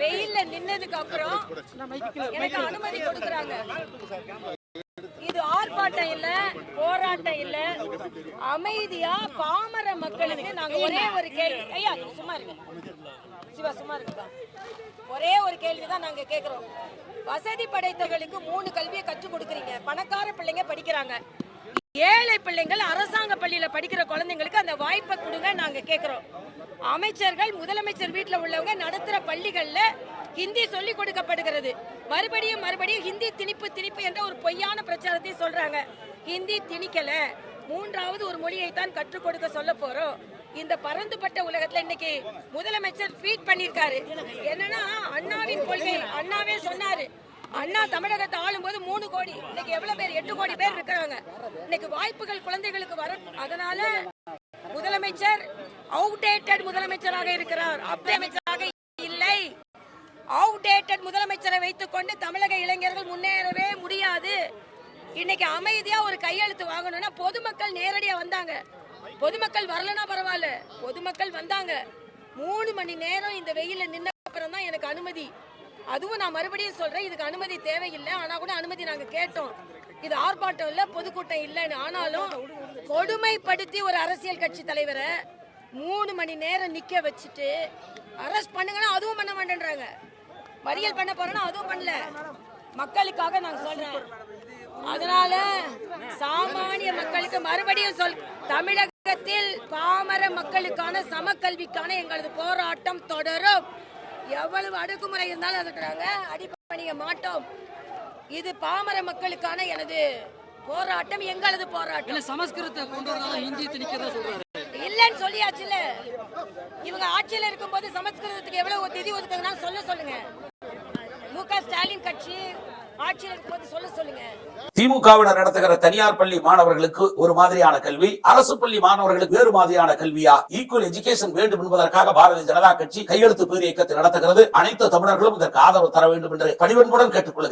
வெயில்ல நின்னதுக்கு அப்புறம் எனக்கு அனுமதி கொடுக்குறாங்க. இது ஆர்ப்பாட்டம் இல்ல போராட்டம் இல்ல. அமைதியா பாமர மக்களுக்கு நாங்க ஒரே ஒரு கேள்வி. ஐயா சும்மா இருங்க. சிவா சும்மா இருக்குதா ஒரே ஒரு கேள்விதான் நாங்க கேக்குறோம். வசதி படைத்தவர்களுக்கு மூணு கல்வியை கற்றுக் கொடுக்குறீங்க. பணக்கார பிள்ளைங்க படிக்கிறாங்க. ஏழை பிள்ளைங்கள் அரசாங்க பள்ளியில படிக்கிற குழந்தைங்களுக்கு அந்த வாய்ப்பை கொடுங்க நாங்க கேக்குறோம். அமைச்சர்கள் முதலமைச்சர் வீட்டில் உள்ளவங்க நடத்துற பள்ளிகள்ல ஹிந்தி சொல்லி கொடுக்கப்படுகிறது. மறுபடியும் மறுபடியும் ஹிந்தி திணிப்பு திணிப்பு என்ற ஒரு பொய்யான பிரச்சாரத்தை சொல்றாங்க. ஹிந்தி திணிக்கல. மூன்றாவது ஒரு மொழியை தான் கற்றுக் கொடுக்க சொல்ல போறோம். இந்த பரந்துபட்ட உலகத்துல இன்னைக்கு முதலமைச்சர் ட்வீட் பண்ணிருக்காரு என்னன்னா அண்ணாவின் கொள்கை அண்ணாவே சொன்னாரு. அண்ணா தமிழகத்தை ஆளும்போது மூணு கோடி இன்னைக்கு எவ்வளவு பேர்? எட்டு கோடி பேர் இருக்கிறாங்க. இன்னைக்கு வாய்ப்புகள் குழந்தைகளுக்கு வரும். அதனால முதலமைச்சர் அவுடேட்டட் முதலமைச்சராக இருக்கிறார். அப்படி அமைச்சராக இல்லை. அவுடேட்டட் முதலமைச்சரை வைத்துக்கொண்டு தமிழக இளைஞர்கள் முன்னேறவே முடியாது. இன்னைக்கு அமைதியா ஒரு கையெழுத்து வாங்கணும்னா பொதுமக்கள் நேரடியா வந்தாங்க. பொதுமக்கள் வரலனா பரவாயில்ல. பொதுமக்கள் வந்தாங்க. மூணு மணி நேரம் இந்த வெயில நின்ன அப்புறம் தான் எனக்கு அனுமதி. அதுவும் நான் மறுபடியும் சொல்றேன் இதுக்கு அனுமதி தேவையில்லை. ஆனா கூட அனுமதி நாங்க கேட்டோம். இது ஆர்ப்பாட்டம் இல்ல பொதுக்கூட்டம் இல்லைன்னு. ஆனாலும் கொடுமைப்படுத்தி ஒரு அரசியல் கட்சி தலைவரை மூணு மணி நேரம் நிக்க வச்சுட்டு அரெஸ்ட் பண்ணுங்கன்னா அதுவும் பண்ண மாட்டேன்றாங்க. மறியல் பண்ண போறேன்னா அதுவும் பண்ணல. மக்களுக்காக நான் சொல்றேன். அதனால சாமானிய மக்களுக்கு மறுபடியும் சொல் தமிழகத்தில் பாமர மக்களுக்கான சமக்கல்விக்கான எங்களது போராட்டம் தொடரும். எவ்வளவு அடக்குமுறை இருந்தாலும் அதுக்குறாங்க அடிப்பணிய மாட்டோம். இது பாமர மக்களுக்கான எனது போராட்டம் எங்களது போராட்டம். சமஸ்கிருதத்தை கொண்டு வரதால ஹிந்தி திணிக்கிறதா சொல்றாரு? இல்லன்னு சொல்லியாச்சுல இவங்க ஆட்சியில இருக்கும்போது சமஸ்கிருதத்துக்கு எவ்வளவு நிதி ஒதுக்குங்கன்னா சொல்ல சொல்லுங்க. மு க ஸ்டாலின் கட்சி திமுகவினர் நடத்துகிற தனியார் பள்ளி மாணவர்களுக்கு ஒரு மாதிரியான கல்வி அரசு பள்ளி மாணவர்களுக்கு வேறு மாதிரியான கல்வியா? ஈக்குவல் எஜுகேஷன் வேண்டும் என்பதற்காக பாரதிய ஜனதா கட்சி கையெழுத்து பேர் இயக்கத்தை நடத்துகிறது. அனைத்து தமிழர்களும் இதற்கு ஆதரவு தர வேண்டும் என்று பணிவன்புடன் கேட்டுக்கொள்கிறேன்.